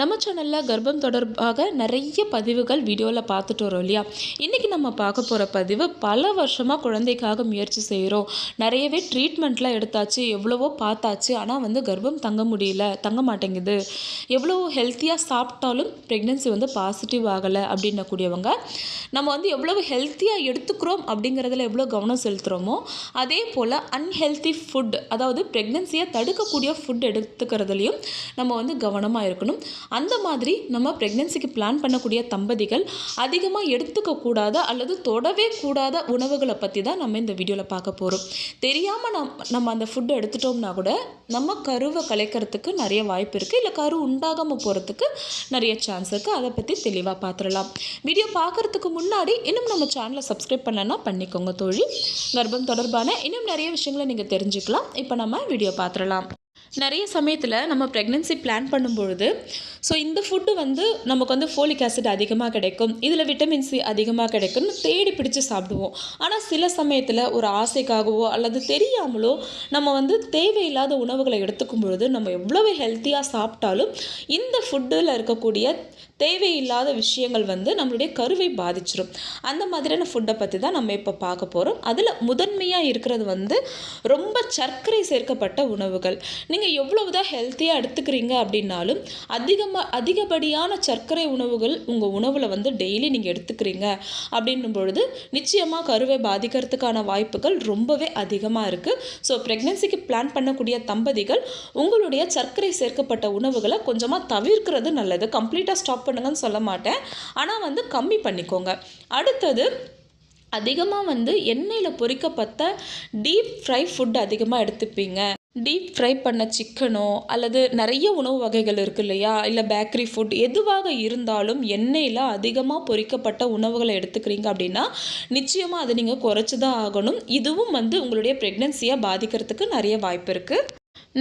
நம்ம சேனலில் கர்ப்பம் தொடர்பாக நிறைய பதிவுகள் வீடியோவில் பார்த்துட்டு வரோம் இல்லையா? இன்றைக்கி நம்ம பார்க்க போகிற பதிவு பல வருஷமாக குழந்தைக்காக முயற்சி செய்கிறோம் நிறையவே ட்ரீட்மெண்ட்லாம் எடுத்தாச்சு எவ்வளவோ பார்த்தாச்சு. ஆனால் வந்து கர்ப்பம் தங்க முடியல தங்க மாட்டேங்குது. எவ்வளோ ஹெல்த்தியாக சாப்பிட்டாலும் ப்ரெக்னென்சி வந்து பாசிட்டிவ் ஆகலை அப்படின்னக்கூடியவங்க நம்ம வந்து எவ்வளவு ஹெல்த்தியாக எடுத்துக்கிறோம் அப்படிங்கிறதுல எவ்வளோ கவனம் செலுத்துகிறோமோ அதே போல் அன்ஹெல்த்தி ஃபுட் அதாவது ப்ரெக்னென்சியை தடுக்கக்கூடிய ஃபுட் எடுத்துக்கிறதுலையும் நம்ம வந்து கவனமாக இருக்கணும். அந்த மாதிரி நம்ம ப்ரெக்னென்சிக்கு பிளான் பண்ணக்கூடிய தம்பதிகள் அதிகமாக எடுத்துக்கக்கூடாத அல்லது தொடவே கூடாத உணவுகளை பற்றி தான் நம்ம இந்த வீடியோவில் பார்க்க போகிறோம் தெரியாமல் நம் நம்ம அந்த ஃபுட்டை எடுத்துட்டோம்னா கூட நம்ம கருவை கலைக்கிறதுக்கு நிறைய வாய்ப்பு இருக்குது இல்லை கரு உண்டாகாமல் போகிறதுக்கு நிறைய சான்ஸ் இருக்குது அதை பற்றி தெளிவாக பார்த்துடலாம். வீடியோ பார்க்குறதுக்கு முன்னாடி இன்னும் நம்ம சேனலை சப்ஸ்கிரைப் பண்ணனா பண்ணிக்கோங்க தோழி. கர்ப்பம் தொடர்பான இன்னும் நிறைய விஷயங்களை நீங்கள் தெரிஞ்சுக்கலாம். இப்போ நம்ம வீடியோ பார்த்துடலாம். நிறைய சமயத்தில் நம்ம ப்ரெக்னென்சி பிளான் பண்ணும்பொழுது ஸோ இந்த ஃபுட்டு வந்து நமக்கு வந்து ஃபோலிக் ஆசிட் அதிகமாக கிடைக்கும் இதில் விட்டமின் சி அதிகமாக கிடைக்கும்னு தேடி பிடிச்சி சாப்பிடுவோம். ஆனால் சில சமயத்தில் ஒரு ஆசைக்காகவோ அல்லது தெரியாமலோ நம்ம வந்து தேவையில்லாத உணவுகளை எடுத்துக்கும் பொழுது நம்ம எவ்வளவு ஹெல்த்தியாக சாப்பிட்டாலும் இந்த ஃபுட்டில் இருக்கக்கூடிய தேவையில்லாத விஷயங்கள் வந்து நம்மளுடைய கருவை பாதிச்சிடும் அந்த மாதிரியான ஃபுட்டை பற்றி தான் நம்ம இப்போ பார்க்க போகிறோம் அதில் முதன்மையாக இருக்கிறது வந்து ரொம்ப சர்க்கரை சேர்க்கப்பட்ட உணவுகள். நீங்கள் நீங்கள் எவ்வளவு தான் ஹெல்த்தியாக எடுத்துக்கிறீங்க அப்படின்னாலும் அதிகமாக அதிகப்படியான சர்க்கரை உணவுகள் உங்கள் உணவில் வந்து டெய்லி நீங்கள் எடுத்துக்கிறீங்க அப்படின்னும் பொழுது நிச்சயமாக கருவை பாதிக்கிறதுக்கான வாய்ப்புகள் ரொம்பவே அதிகமாக இருக்குது ஸோ ப்ரெக்னென்சிக்கு பிளான் பண்ணக்கூடிய தம்பதிகள் உங்களுடைய சர்க்கரை சேர்க்கப்பட்ட உணவுகளை கொஞ்சமாக தவிர்க்கிறது நல்லது. கம்ப்ளீட்டாக ஸ்டாப் பண்ணுங்கன்னு சொல்ல மாட்டேன். ஆனால் வந்து கம்மி பண்ணிக்கோங்க. அடுத்தது அதிகமாக வந்து எண்ணெயில் பொறிக்கப்பட்ட டீப் ஃப்ரை ஃபுட் அதிகமாக எடுத்துப்பீங்க. டீப் ஃப்ரை பண்ண சிக்கனோ அல்லது நிறைய உணவு வகைகள் இருக்கு இல்லையா? இல்லை பேக்கரி ஃபுட் எதுவாக இருந்தாலும் எண்ணெயில் அதிகமாக பொறிக்கப்பட்ட உணவுகளை எடுத்துக்கிறீங்க அப்படின்னா நிச்சயமாக அதை நீங்கள் குறைச்சி தான் ஆகணும். இதுவும் வந்து உங்களுடைய ப்ரெக்னென்சியை பாதிக்கிறதுக்கு நிறைய வாய்ப்பு இருக்குது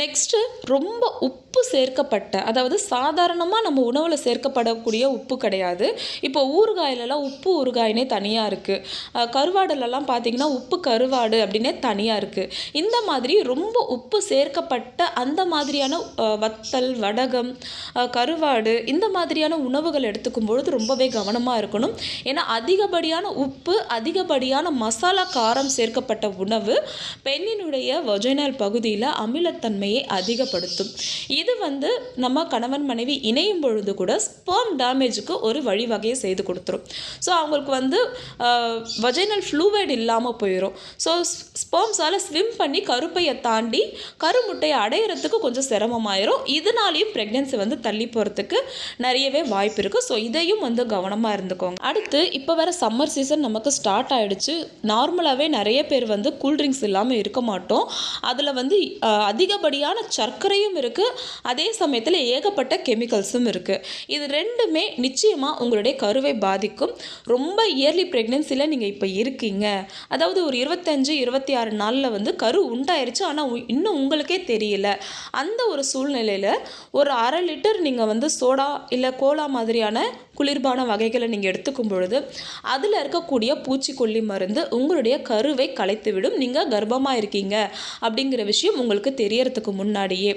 நெக்ஸ்ட்டு ரொம்ப உப்பு சேர்க்கப்பட்ட அதாவது சாதாரணமாக நம்ம உணவில் சேர்க்கப்படக்கூடிய உப்பு கிடையாது. இப்போ ஊறுகாயிலலாம் உப்பு ஊறுகாயினே தனியாக இருக்குது கருவாடுலலாம் பார்த்திங்கன்னா உப்பு கருவாடு அப்படின்னே தனியாக இருக்குது இந்த மாதிரி ரொம்ப உப்பு சேர்க்கப்பட்ட அந்த மாதிரியான வத்தல் வடகம் கருவாடு இந்த மாதிரியான உணவுகள் எடுத்துக்கும் பொழுது ரொம்பவே கவனமாக இருக்கணும். ஏன்னா அதிகப்படியான உப்பு அதிகப்படியான மசாலா காரம் சேர்க்கப்பட்ட உணவு பெண்ணினுடைய வொஜைனல் பகுதியில் அமிலத்தன்மையை அதிகப்படுத்தும். இது வந்து நம்ம கணவன் மனைவி இணையும் பொழுது கூட ஸ்பேம் டேமேஜுக்கு ஒரு வழிவகையை செய்து கொடுத்துரும். ஸோ அவங்களுக்கு வந்து வஜைனல் ஃப்ளூவைடு இல்லாமல் போயிடும் ஸோ ஸ்பேம்ஸால் ஸ்விம் பண்ணி கருப்பையை தாண்டி கருமுட்டையை அடையிறதுக்கு கொஞ்சம் சிரமமாயிரும். இதனாலையும் ப்ரெக்னென்சி வந்து தள்ளி போகிறதுக்கு நிறையவே வாய்ப்பு இருக்குது ஸோ இதையும் வந்து கவனமாக இருந்துக்கோங்க. அடுத்து இப்போ வர சம்மர் சீசன் நமக்கு ஸ்டார்ட் ஆகிடுச்சு நார்மலாகவே நிறைய பேர் வந்து கூல்ட்ரிங்க்ஸ் இல்லாமல் இருக்க மாட்டோம். அதில் வந்து அதிகப்படியான சர்க்கரையும் இருக்குது அதே சமயத்தில் ஏகப்பட்ட கெமிக்கல்ஸும் இருக்குது இது ரெண்டுமே நிச்சயமாக உங்களுடைய கருவை பாதிக்கும். ரொம்ப இயர்லி ப்ரெக்னென்சியில் நீங்கள் இப்போ இருக்கீங்க. அதாவது ஒரு இருபத்தஞ்சு இருபத்தி ஆறு நாளில் வந்து கரு உண்டாயிருச்சு. ஆனால் இன்னும் உங்களுக்கே தெரியல. அந்த ஒரு சூழ்நிலையில் ஒரு அரை லிட்டர் நீங்கள் வந்து சோடா இல்லை கோலா மாதிரியான குளிர்பான வகைகளை நீங்கள் எடுத்துக்கும் பொழுது அதில் இருக்கக்கூடிய பூச்சிக்கொல்லி மருந்து உங்களுடைய கருவை கலைத்துவிடும் நீங்கள் கர்ப்பமாக இருக்கீங்க. அப்படிங்கிற விஷயம் உங்களுக்கு தெரியறதுக்கு முன்னாடியே.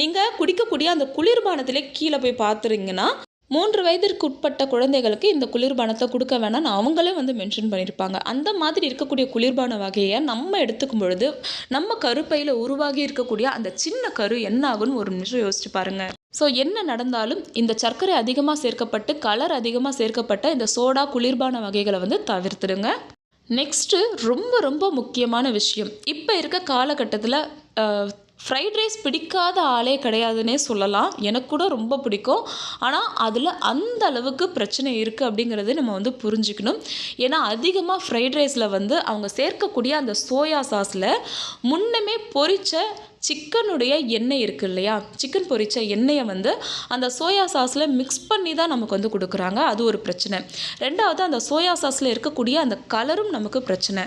நீங்கள் குடிக்கக்கூடிய அந்த குளிர்பானத்திலே கீழே போய் பார்த்துறீங்கன்னா மூன்று வயதிற்கு உட்பட்ட குழந்தைகளுக்கு இந்த குளிர்பானத்தை கொடுக்க வேணாம்னு அவங்களே வந்து மென்ஷன் பண்ணியிருப்பாங்க. அந்த மாதிரி இருக்கக்கூடிய குளிர்பான வகையை நம்ம எடுத்துக்கும் பொழுது நம்ம கருப்பையில் உருவாகி இருக்கக்கூடிய அந்த சின்ன கரு என்ன ஆகும்னு ஒரு நிமிஷம் யோசிச்சு பாருங்கள் ஸோ என்ன நடந்தாலும் இந்த சர்க்கரை அதிகமாக சேர்க்கப்பட்டு கலர் அதிகமாக சேர்க்கப்பட்ட இந்த சோடா குளிர்பான வகைகளை வந்து தவிர்த்துடுங்க. நெக்ஸ்ட்டு ரொம்ப ரொம்ப முக்கியமான விஷயம். இப்போ இருக்க காலகட்டத்தில் ஃப்ரைட் ரைஸ் பிடிக்காத ஆளே கிடையாதுன்னே சொல்லலாம். எனக்கு கூட ரொம்ப பிடிக்கும். ஆனால் அதில் அந்த அளவுக்கு பிரச்சனை இருக்குது அப்படிங்கிறது நம்ம வந்து புரிஞ்சுக்கணும். ஏன்னா அதிகமாக ஃப்ரைட் ரைஸில் வந்து அவங்க சேர்க்கக்கூடிய அந்த சோயா சாஸில் முன்னமே பொறிச்ச சிக்கனுடைய எண்ணெய் இருக்குது இல்லையா? சிக்கன் பொரித்த எண்ணெயை வந்து அந்த சோயா சாஸில் மிக்ஸ் பண்ணி தான் நமக்கு வந்து கொடுக்குறாங்க. அது ஒரு பிரச்சனை. ரெண்டாவது அந்த சோயா சாஸில் இருக்கக்கூடிய அந்த கலரும் நமக்கு பிரச்சனை.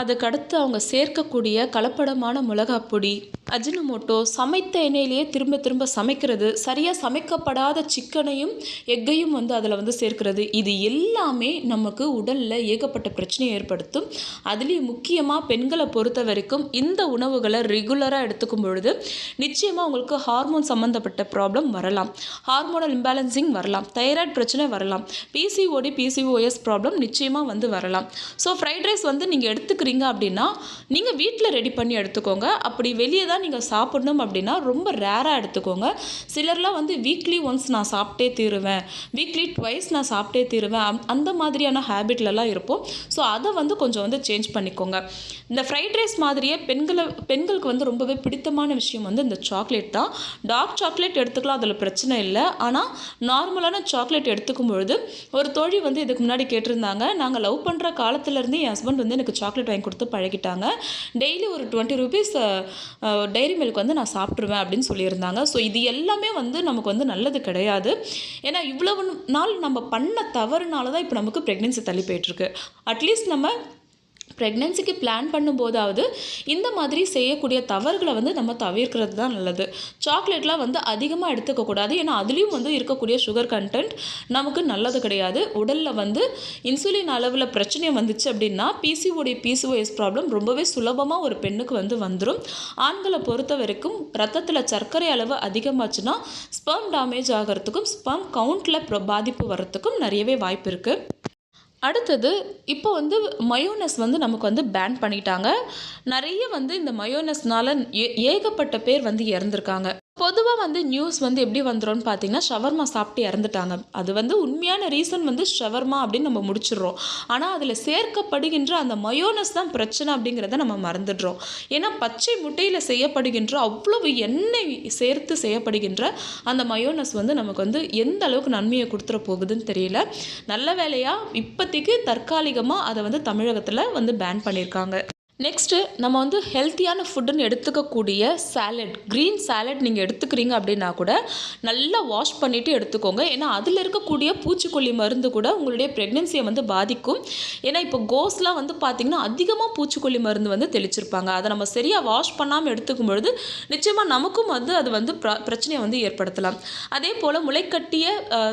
அதுக்கடுத்து அவங்க சேர்க்கக்கூடிய கலப்படமான மிளகாப்பொடி அஜினமோட்டோ சமைத்த எண்ணெயிலேயே திரும்ப திரும்ப சமைக்கிறது சரியாக சமைக்கப்படாத சிக்கனையும் எக்கையும் வந்து அதில் வந்து சேர்க்கிறது. இது எல்லாமே நமக்கு உடலில் ஏகப்பட்ட பிரச்சனையை ஏற்படுத்தும். அதுலேயும் முக்கியமாக பெண்களை பொறுத்த வரைக்கும் இந்த உணவுகளை ரெகுலராக எடுத்துக்கும் பொழுது நிச்சயமாக உங்களுக்கு ஹார்மோன் சம்மந்தப்பட்ட ப்ராப்ளம் வரலாம். ஹார்மோனல் இம்பேலன்சிங் வரலாம். தைராய்டு பிரச்சனை வரலாம். பிசிஓடி பிசிஓஎஸ் ப்ராப்ளம் நிச்சயமாக வந்து வரலாம். ஸோ ஃப்ரைட் ரைஸ் வந்து நீங்கள் எடுத்துக்கிறீங்க அப்படின்னா நீங்கள் வீட்டில் ரெடி பண்ணி எடுத்துக்கோங்க. அப்படி வெளியே தான் நீங்கள் சாப்பிடணும் அப்படின்னா ரொம்ப ரேராக எடுத்துக்கோங்க. சிலர்லாம் வந்து வீக்லி ஒன்ஸ் நான் சாப்பிட்டே தீருவேன். வீக்லி ட்வைஸ் நான் சாப்பிட்டே தீருவேன். அம்- அந்த மாதிரியான ஹேபிட்லலாம் இருப்போம். ஸோ அதை வந்து கொஞ்சம் வந்து சேஞ்ச் பண்ணிக்கோங்க. இந்த ஃப்ரைட் ரைஸ் மாதிரியே பெண்களை பெண்களுக்கு வந்து ரொம்பவே பிடித்தமான விஷயம் வந்து இந்த சாக்லேட் தான். டார்க் சாக்லேட் எடுத்துக்கலாம் அதில் பிரச்சனை இல்லை. ஆனால் நார்மலான சாக்லேட் எடுத்துக்கும் பொழுது ஒரு தோழி வந்து இதுக்கு முன்னாடி கேட்டிருந்தாங்க நாங்கள் லவ் பண்ணுற காலத்துலேருந்து என் ஹஸ்பண்ட் வந்து எனக்கு சாக்லேட் வாங்கி கொடுத்து பழகிட்டாங்க. டெய்லி ஒரு டுவெண்ட்டி ருபீஸ் டைரி மில்க் வந்து நான் சாப்பிட்ருவேன் அப்படின்னு சொல்லியிருந்தாங்க. ஸோ இது எல்லாமே வந்து நமக்கு வந்து நல்லது கிடையாது. ஏன்னா இவ்வளவு நாள் நம்ம பண்ண தவறுனால தான் இப்போ நமக்கு ப்ரெக்னென்சி தள்ளி போயிட்டுருக்கு அட்லீஸ்ட் நம்ம ப்ரெக்னென்சிக்கு பிளான் பண்ணும்போதாவது இந்த மாதிரி செய்யக்கூடிய தவறுகளை வந்து நம்ம தவிர்க்கிறது தான் நல்லது. சாக்லேட்லாம் வந்து அதிகமாக எடுத்துக்கக்கூடாது ஏன்னா அதுலேயும் வந்து இருக்கக்கூடிய சுகர் கண்டென்ட் நமக்கு நல்லது கிடையாது. உடலில் வந்து இன்சுலின் அளவில் பிரச்சனை வந்துச்சு அப்படின்னா பிசிஓடி பிசிஓஎஸ் ப்ராப்ளம் ரொம்பவே சுலபமாக ஒரு பெண்ணுக்கு வந்து வந்துடும் ஆண்களை பொறுத்த வரைக்கும் ரத்தத்தில் சர்க்கரை அளவு அதிகமாச்சுன்னா ஸ்பெர்ம் டேமேஜ் ஆகிறதுக்கும் ஸ்பெர்ம் கவுண்டில் பாதிப்பு வர்றதுக்கும் நிறையவே வாய்ப்பு இருக்குது அடுத்தது இப்போ வந்து மயோனஸ் வந்து நமக்கு வந்து பேன் பண்ணிட்டாங்க. நிறைய வந்து இந்த மயோனஸ்னால ஏ ஏகப்பட்ட பேர் வந்து இறந்துருக்காங்க. பொதுவாக வந்து நியூஸ் வந்து எப்படி வந்துரும்னு பார்த்தீங்கன்னா ஷவர்மா சாப்பிட்டு இறந்துட்டாங்க. அது வந்து உண்மையான ரீசன் வந்து ஷவர்மா அப்படின்னு நம்ம முடிச்சிடுறோம். ஆனால் அதில் சேர்க்கப்படுகின்ற அந்த மயோனஸ் தான் பிரச்சனை அப்படிங்கிறத நம்ம மறந்துடுறோம். ஏன்னா பச்சை முட்டையில் செய்யப்படுகின்ற அவ்வளவு எண்ணெய் சேர்த்து செய்யப்படுகின்ற அந்த மயோனஸ் வந்து நமக்கு வந்து எந்த அளவுக்கு நன்மையை கொடுத்துட போகுதுன்னு தெரியல. நல்ல வேலையாக இப்போதைக்கு தற்காலிகமாக அதை வந்து தமிழகத்தில் வந்து பேன் பண்ணியிருக்காங்க நெக்ஸ்ட்டு நம்ம வந்து ஹெல்த்தியான ஃபுட்டுன்னு எடுத்துக்கக்கூடிய சாலட் க்ரீன் சாலட் நீங்கள் எடுத்துக்கிறீங்க அப்படின்னா கூட நல்லா வாஷ் பண்ணிவிட்டு எடுத்துக்கோங்க. ஏன்னா அதில் இருக்கக்கூடிய பூச்சிக்கொல்லி மருந்து கூட உங்களுடைய ப்ரெக்னென்சியை வந்து பாதிக்கும். ஏன்னா இப்போ கோஸ்லாம் வந்து பார்த்திங்கன்னா அதிகமாக பூச்சிக்கொல்லி மருந்து வந்து தெளிச்சிருப்பாங்க. அதை நம்ம சரியாக வாஷ் பண்ணாமல் எடுத்துக்கும் பொழுது நிச்சயமாக நமக்கும் வந்து அது வந்து பிர- பிரச்சனையை வந்து ஏற்படுத்தலாம். அதே போல் முளைக்கட்டிய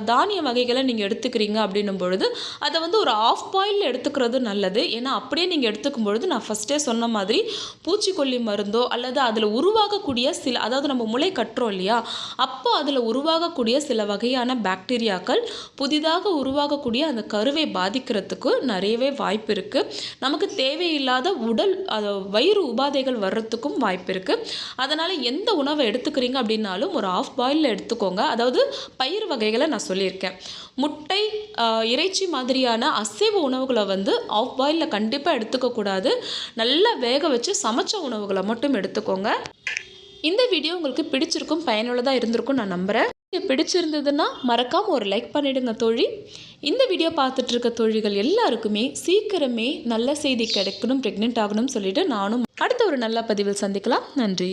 தானிய வகைகளை நீங்கள் எடுத்துக்கிறீங்க அப்படின்னும் பொழுது அதை வந்து ஒரு ஆஃப் பாயில் எடுத்துக்கிறது நல்லது. ஏன்னா அப்படியே நீங்கள் எடுத்துக்கும் பொழுது நான் ஃபஸ்ட்டு சொன்ன மாதிரி பூச்சிக்கொல்லி மருந்தோ அல்லது அதில் உருவாகக்கூடிய சில அதாவது நம்ம முளை கட்டுறோம் இல்லையா? அப்போ அதில் உருவாகக்கூடிய சில வகையான பாக்டீரியாக்கள் புதிதாக உருவாகக்கூடிய அந்த கருவை பாதிக்கிறதுக்கு நிறையவே வாய்ப்பு இருக்குது நமக்கு தேவையில்லாத உடல் அது வயிறு உபாதைகள் வர்றதுக்கும் வாய்ப்பு இருக்குது அதனால் எந்த உணவை எடுத்துக்கிறீங்க அப்படின்னாலும் ஒரு ஆஃப் பாயிலில் எடுத்துக்கோங்க. அதாவது பயிர் வகைகளை நான் சொல்லியிருக்கேன். முட்டை இறைச்சி மாதிரியான அசைவ உணவுகளை வந்து ஆஃப் பாயிலில் கண்டிப்பாக எடுத்துக்கக்கூடாது. நல்ல நல்லா வேக வச்சு சமைச்ச உணவுகளை மட்டும் எடுத்துக்கோங்க. இந்த வீடியோ உங்களுக்கு பிடிச்சிருக்கும் பயனுள்ளதாக இருந்திருக்கும் நான் நம்புகிறேன் இது பிடிச்சிருந்ததுன்னா மறக்காமல் ஒரு லைக் பண்ணிவிடுங்க தோழி. இந்த வீடியோ பார்த்துட்ருக்க தோழிகள் எல்லாருக்குமே சீக்கிரமே நல்ல செய்தி கிடைக்கணும் ப்ரெக்னென்ட் ஆகணும்னு சொல்லிவிட்டு நானும் அடுத்த ஒரு நல்ல பதிவில் சந்திக்கலாம். நன்றி.